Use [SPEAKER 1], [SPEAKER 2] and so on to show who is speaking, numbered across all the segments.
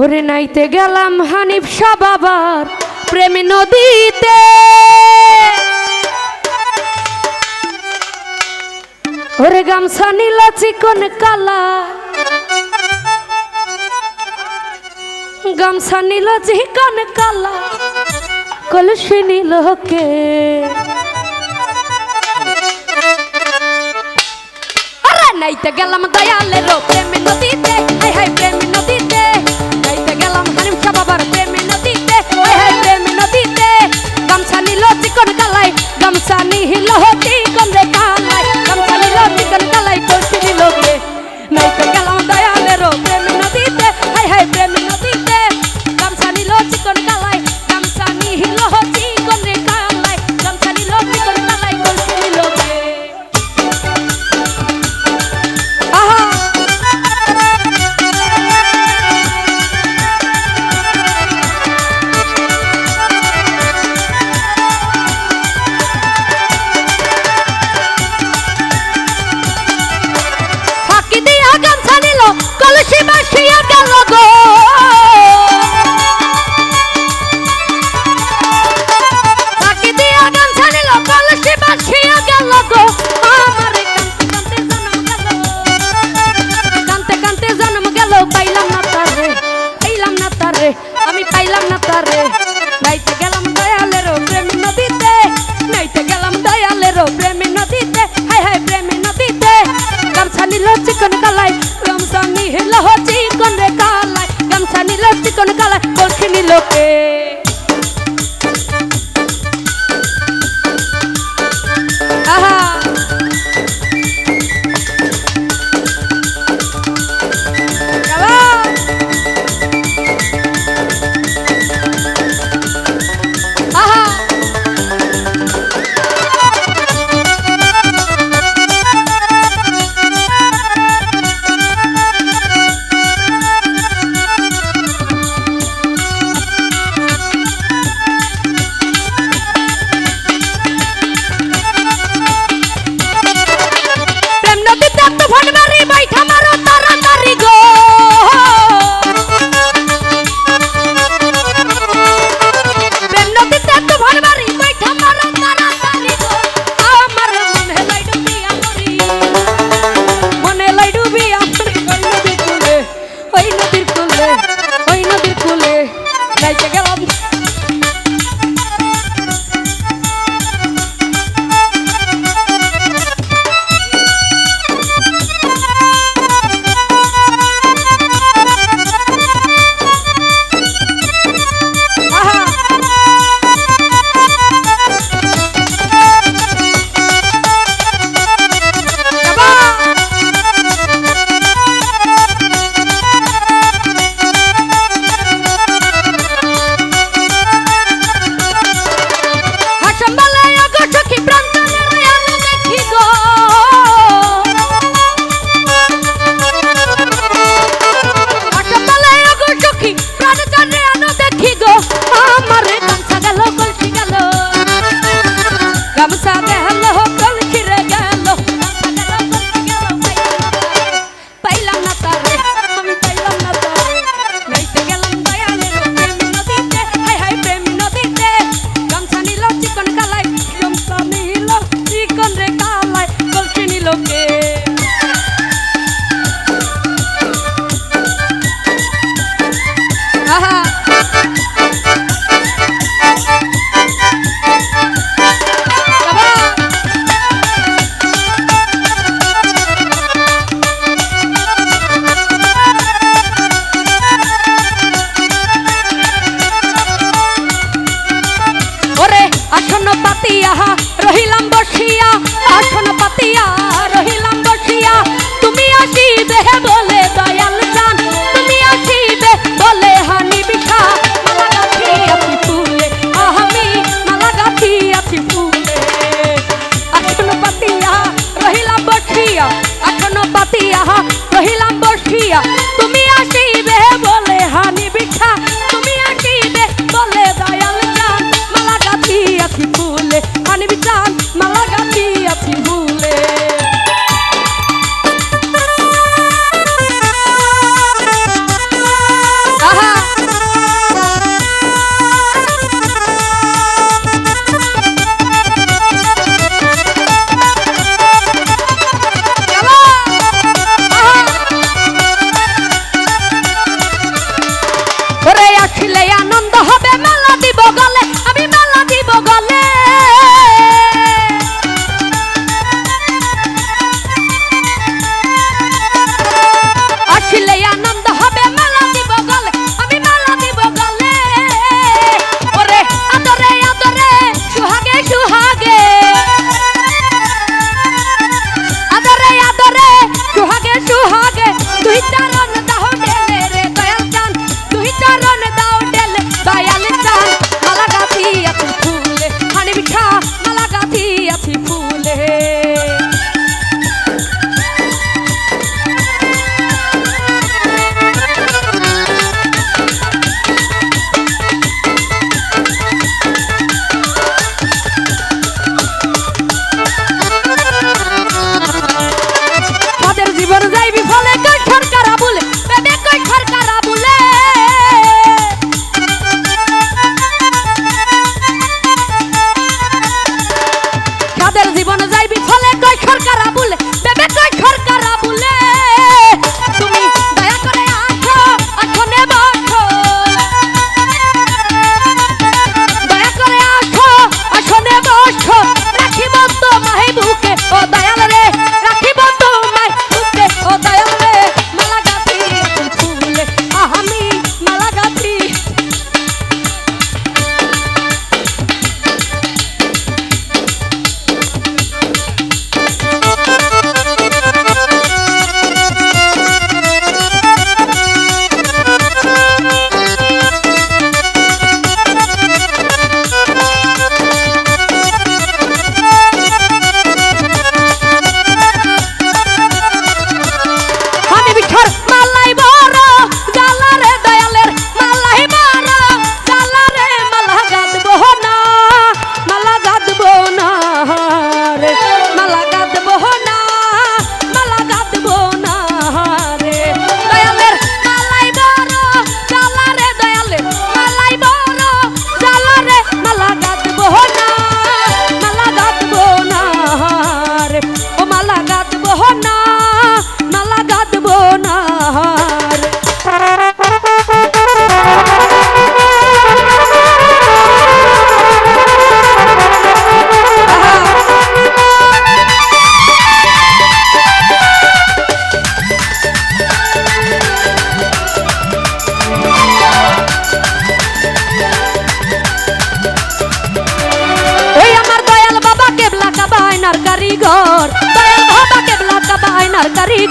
[SPEAKER 1] ওরে নাইতে গেলাম হানিফ শাহ বাবার প্রেম নদীতে। ওরে গামছা নীল চিকন কালা। গামছা নীল চিকন কালা। কলসি নীল আরে নাইতে গেলাম দয়ালের প্রেম নদীতে। হাই হাই প্রেম নদীতে। গামছা নীল চিকন রে প্রেমে নদীতে হাই হাই প্রেমে নদীতে। গামছা নিল চিকন কালাই রমজান নিহিল হয়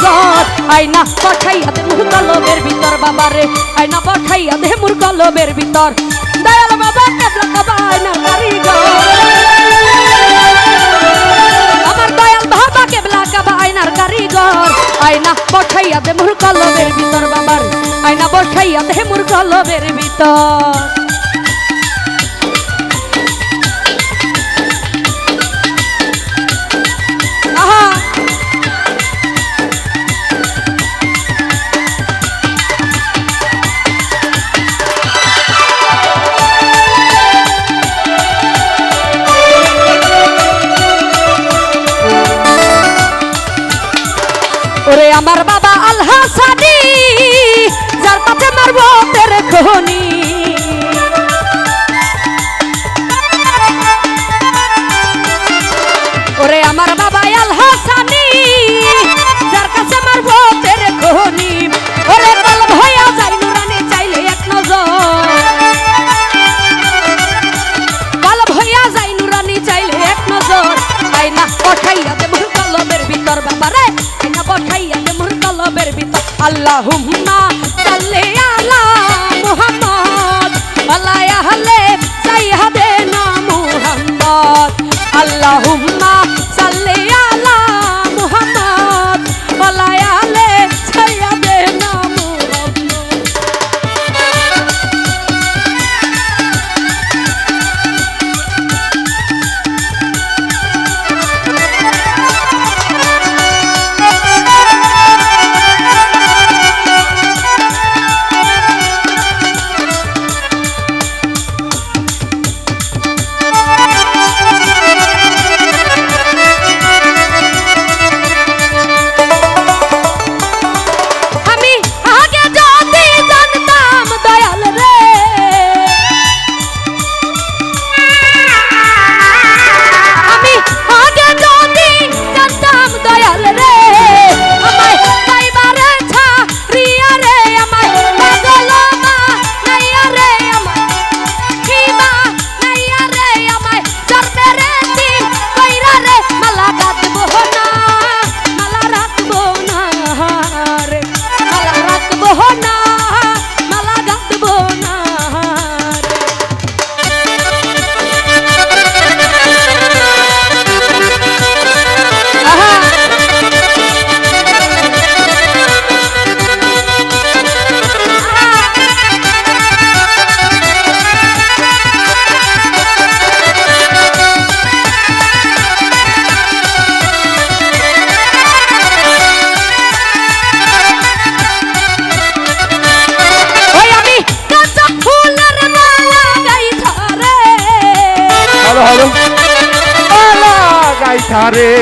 [SPEAKER 1] গদ আয়না পাঠাই হাতে মুর কলমের ভিতর, বাবারে। আয়না পাঠাই হাতে মুর কলমের ভিতর। দয়াল বাবা কেবলা বাবা, আয়না কারি আমার দয়াল বাবা, কেবলা কাবা, আয়নার কারিগর। আয়না পাঠাইয়া দে মুর কলমের ভিতর, বাবার। আয়না পাঠাইয়া দে মুর কলমের ভিতর। اللهم Hare